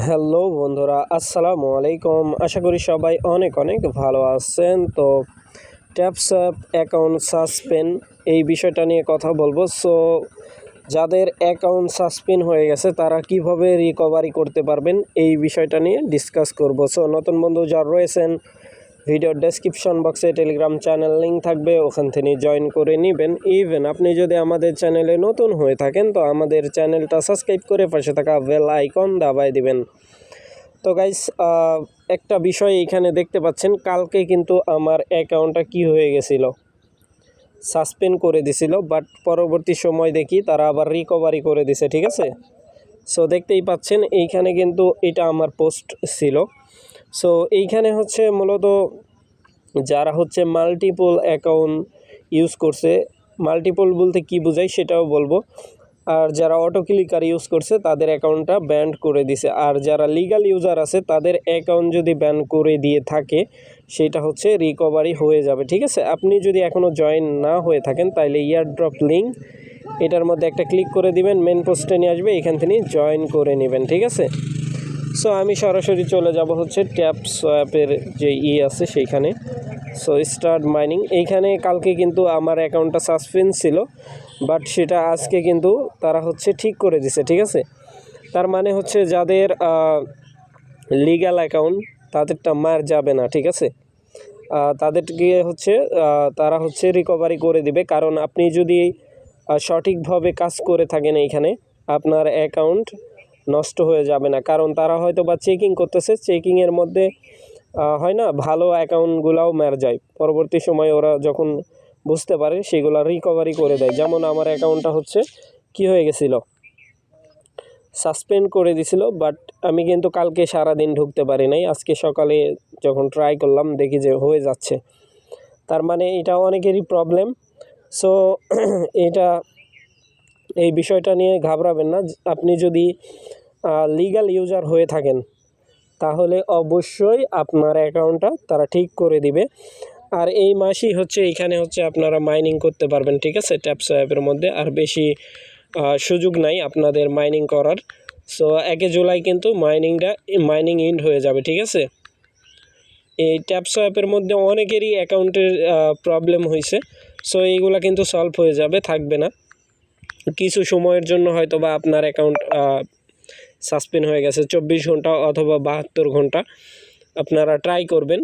Hello বন্ধুরা, আসসালামু আলাইকুম। আশা করি সবাই অনেক অনেক ভালো আছেন। তো ট্যাপস্যাপ অ্যাকাউন্ট সাসপেন্ড এই বিষয়টা নিয়ে কথা বলব। সো যাদের অ্যাকাউন্ট সাসপেন্ড হয়ে গেছে, তারা কীভাবে রিকভারি করতে পারবেন এই বিষয়টা নিয়ে ডিসকাস করব। সো নতুন বন্ধু যারা রয়েছেন ভিডিওর ডেসক্রিপশন বক্সে টেলিগ্রাম চ্যানেল লিঙ্ক থাকবে, ওখান থেকে জয়েন করে নেবেন। ইভেন আপনি যদি আমাদের চ্যানেলে নতুন হয়ে থাকেন, তো আমাদের চ্যানেলটা সাবস্ক্রাইব করে পাশে থাকা বেল আইকন দাবাই দিবেন। তো গাইস একটা বিষয় এখানে দেখতে পাচ্ছেন, কালকে কিন্তু আমার অ্যাকাউন্টটা কি হয়ে গেছিল? সাসপেন্ড করে দিছিল বাট পরবর্তী সময় দেখি তারা আবার রিকভারি করে দিছে, ঠিক আছে? সো দেখতেই পাচ্ছেন, এইখানে কিন্তু এটা আমার পোস্ট ছিল। সো এইখানে হচ্ছে মূলত যারা হচ্ছে মাল্টিপল অ্যাকাউন্ট ইউজ করছে মাল্টিপল বলতে কি বোঝায় সেটাও বলব। আর যারা অটো ক্লিকার ইউজ করছে, তাদের অ্যাকাউন্টটা ব্যান্ড করে দিছে। আর যারা লিগাল ইউজার আছে, তাদের অ্যাকাউন্ট যদি ব্যান করে দিয়ে থাকে, সেটা হচ্ছে রিকভারি হয়ে যাবে, ঠিক আছে? আপনি যদি এখনও জয়েন না হয়ে থাকেন তাহলে ইয়ার ড্রপ লিঙ্ক এটার মধ্যে একটা ক্লিক করে দিবেন মেন পোস্টে নিয়ে আসবে, এখান থেকে জয়েন করে নেবেন, ঠিক আছে? সো আমি সরাসরি চলে যাব হচ্ছে ট্যাপ সোয়াপের যে ই আছে সেইখানে। সো স্টার্ট মাইনিং এইখানে কালকে কিন্তু আমার অ্যাকাউন্টটা সাসপেন্ড ছিল বাট সেটা আজকে কিন্তু তারা হচ্ছে ঠিক করে দিছে, ঠিক আছে? তার মানে হচ্ছে যাদের লিগ্যাল অ্যাকাউন্ট তাদেরটা মার যাবে না, ঠিক আছে? তাদেরকে হচ্ছে তারা হচ্ছে রিকভারি করে দিবে, কারণ আপনি যদি সঠিকভাবে কাজ করে থাকেন এইখানে, আপনার অ্যাকাউন্ট নষ্ট হয়ে যাবে না। কারণ তারা হয়তো বা চেকিং করতেছে চেকিংয়ের মধ্যে হয় না? ভালো অ্যাকাউন্টগুলাও মার যায়। পরবর্তী সময় ওরা যখন বুঝতে পারে, সেগুলো রিকভারি করে দেয়। যেমন আমার অ্যাকাউন্টটা হচ্ছে, কি হয়ে গেছিল? সাসপেন্ড করে দিছিল বাট আমি কিন্তু কালকে সারা দিন ঢুকতে পারি নাই। আজকে সকালে যখন ট্রাই করলাম, দেখি যে হয়ে যাচ্ছে। তার মানে এটা অনেকেরই প্রবলেম সো এটা এই বিষয়টা নিয়ে ঘাবড়াবেন না। আপনি যদি লিগ্যাল ইউজার হয়ে থাকেন, তাহলে অবশ্যই আপনার অ্যাকাউন্টটা তারা ঠিক করে দিবে। আর এই মাসই হচ্ছে এখানে হচ্ছে আপনারা মাইনিং করতে পারবেন, ঠিক আছে? ট্যাপস অ্যাপের মধ্যে। আর বেশি সুযোগ নাই আপনাদের মাইনিং করার। সো একে জুলাই কিন্তু মাইনিংটা মাইনিং ইন্ড হয়ে যাবে, ঠিক আছে? এই ট্যাপস অ্যাপের মধ্যে অনেকেরই অ্যাকাউন্টের প্রবলেম হয়েছে সো এইগুলা কিন্তু সলভ হয়ে যাবে, থাকবে না। কিছু সময়ের জন্য হয়তো বা আপনার অ্যাকাউন্ট সাসপেন্ড হয়ে গেছে, চব্বিশ ঘণ্টা অথবা বাহাত্তর ঘণ্টা। আপনারা ট্রাই করবেন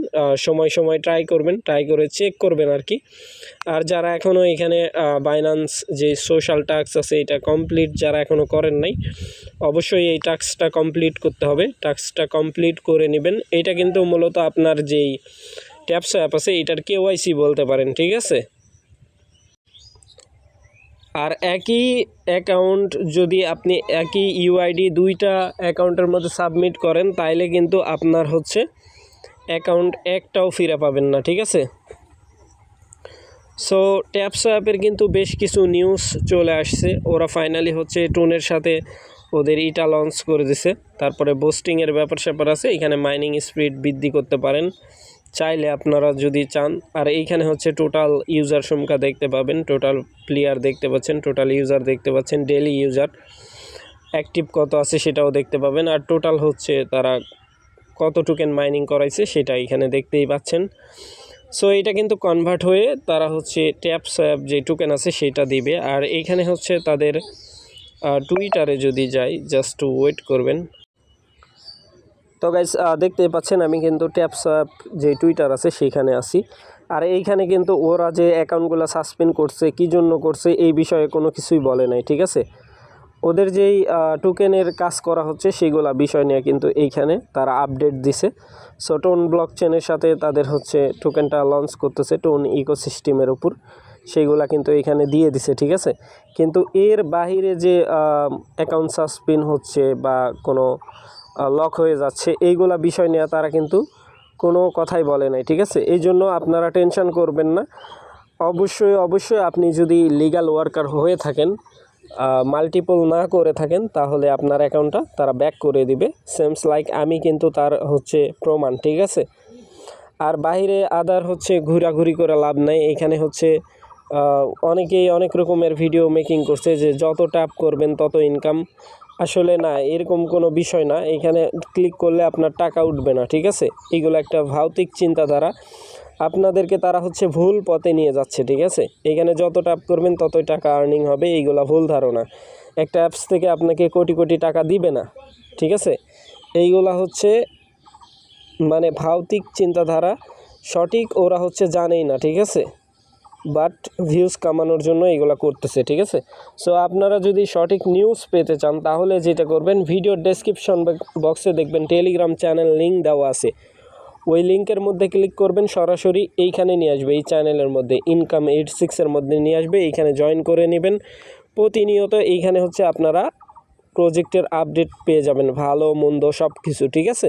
সময় সময় ট্রাই করবেন ট্রাই করে চেক করবেন আর কি। আর যারা এখনও এখানে বাইনান্স যে সোশ্যাল টাস্ক আছে, এটা কমপ্লিট যারা এখনও করেন নাই, অবশ্যই এই টাস্কটা কমপ্লিট করতে হবে। টাস্কটা কমপ্লিট করে নেবেন। এটা কিন্তু মূলত আপনার যেই ট্যাপস অ্যাপ আছে, এটার কেওয়াইসি বলতে পারেন, ঠিক আছে? আর একই অ্যাকাউন্ট যদি আপনি একই ইউআইডি দুইটা অ্যাকাউন্টের মধ্যে সাবমিট করেন, তাইলে কিন্তু আপনার হচ্ছে অ্যাকাউন্ট একটাও ফিরে পাবেন না, ঠিক আছে? সো ট্যাপস অ্যাপের কিন্তু বেশ কিছু নিউজ চলে আসছে। ওরা ফাইনালি হচ্ছে টোনের সাথে ওদের ইটা লঞ্চ করে দিছে। তারপরে বোস্টিংয়ের ব্যাপার স্যাপার আছে। এখানে মাইনিং স্পিড বৃদ্ধি করতে পারেন। চাইলে আপনারা যদি চান, আর এইখানে হচ্ছে টোটাল ইউজার সংখ্যা দেখতে পাবেন টোটাল প্লেয়ার দেখতে পাচ্ছেন টোটাল ইউজার দেখতে পাচ্ছেন ডেলি ইউজার অ্যাক্টিভ কত আছে সেটাও দেখতে পাবেন, আর টোটাল হচ্ছে তারা কত টোকেন মাইনিং করাইছে সেটা এখানে দেখতেই পাচ্ছেন। সো এটা কিন্তু কনভার্ট হয়ে তারা হচ্ছে ট্যাপ স্যাপ যে টোকেন আছে সেটা দিবে, আর এইখানে হচ্ছে তাদের টুইটারে যদি যাই জাস্ট ওয়েট করবেন। তো গাইজ দেখতে পাচ্ছেন আমি কিন্তু ট্যাপস অ্যাপ যে টুইটার আছে সেইখানে আছি। আর এইখানে কিন্তু ওরা যে অ্যাকাউন্টগুলো সাসপেন্ড করছে, কী জন্য করছে, এই বিষয়ে কোনো কিছুই বলে নাই, ঠিক আছে? ওদের যেই টোকেনের কাজ করা হচ্ছে সেইগুলা বিষয় নিয়ে কিন্তু এইখানে তারা আপডেট দিছে। সো টোন ব্লক চেনের সাথে তাদের হচ্ছে টোকেনটা লঞ্চ করতেছে টোন ইকোসিস্টেমের উপর। সেইগুলা কিন্তু এখানে দিয়ে দিছে, ঠিক আছে? কিন্তু এর বাহিরে যে অ্যাকাউন্ট সাসপেন্ড হচ্ছে বা কোনো লক হয়ে যাচ্ছে। এইগুলা বিষয় নিয়ে তারা কিন্তু কোনো কথাই বলে নাই, ঠিক আছে? এই জন্য আপনারা টেনশন করবেন না। অবশ্যই অবশ্যই আপনি যদি লিগ্যাল ওয়ার্কার হয়ে থাকেন মাল্টিপল না করে থাকেন, তাহলে আপনার অ্যাকাউন্টটা তারা ব্যাক করে দিবে। সেমস লাইক আমি কিন্তু তার হচ্ছে প্রমাণ, ঠিক আছে? আর বাইরে আদার হচ্ছে ঘোরাঘুরি করে লাভ নাই। এখানে হচ্ছে অনেকেই অনেক রকমের ভিডিও মেকিং করছে যে যত ট্যাপ করবেন তত ইনকাম আসলে না, এরকম কোনো বিষয় না। এখানে ক্লিক করলে আপনার টাকা উঠবে না, ঠিক আছে? এগুলো একটা ভৌতিক চিন্তাধারা। আপনাদেরকে তারা হচ্ছে ভুল পথে নিয়ে যাচ্ছে, ঠিক আছে? এখানে যত ট্যাপ করবেন, ততই টাকা আর্নিং হবে, এইগুলা ভুল ধারণা। একটা অ্যাপস থেকে আপনাকে কোটি কোটি টাকা দিবে না, ঠিক আছে? এইগুলা হচ্ছে মানে ভৌতিক চিন্তাধারা। সঠিক ওরা হচ্ছে জানেই না, ঠিক আছে? বাট ভিউজ কামানোর জন্য এগুলো করতেছে, ঠিক আছে? সো আপনারা যদি সঠিক নিউজ পেতে চান, তাহলে যেটা করবেন ভিডিওর ডেসক্রিপশন বক্সে দেখবেন টেলিগ্রাম চ্যানেল লিঙ্ক দেওয়া আছে। ওই লিঙ্কের মধ্যে ক্লিক করবেন, সরাসরি এইখানে নিয়ে আসবে, এই চ্যানেলের মধ্যে ইনকাম এইট সিক্সের মধ্যে নিয়ে আসবে, এইখানে জয়েন করে নেবেন। প্রতিনিয়ত এইখানে হচ্ছে আপনারা প্রজেক্টের আপডেট পেয়ে যাবেন, ভালো, মন্দ সব কিছু ঠিক আছে?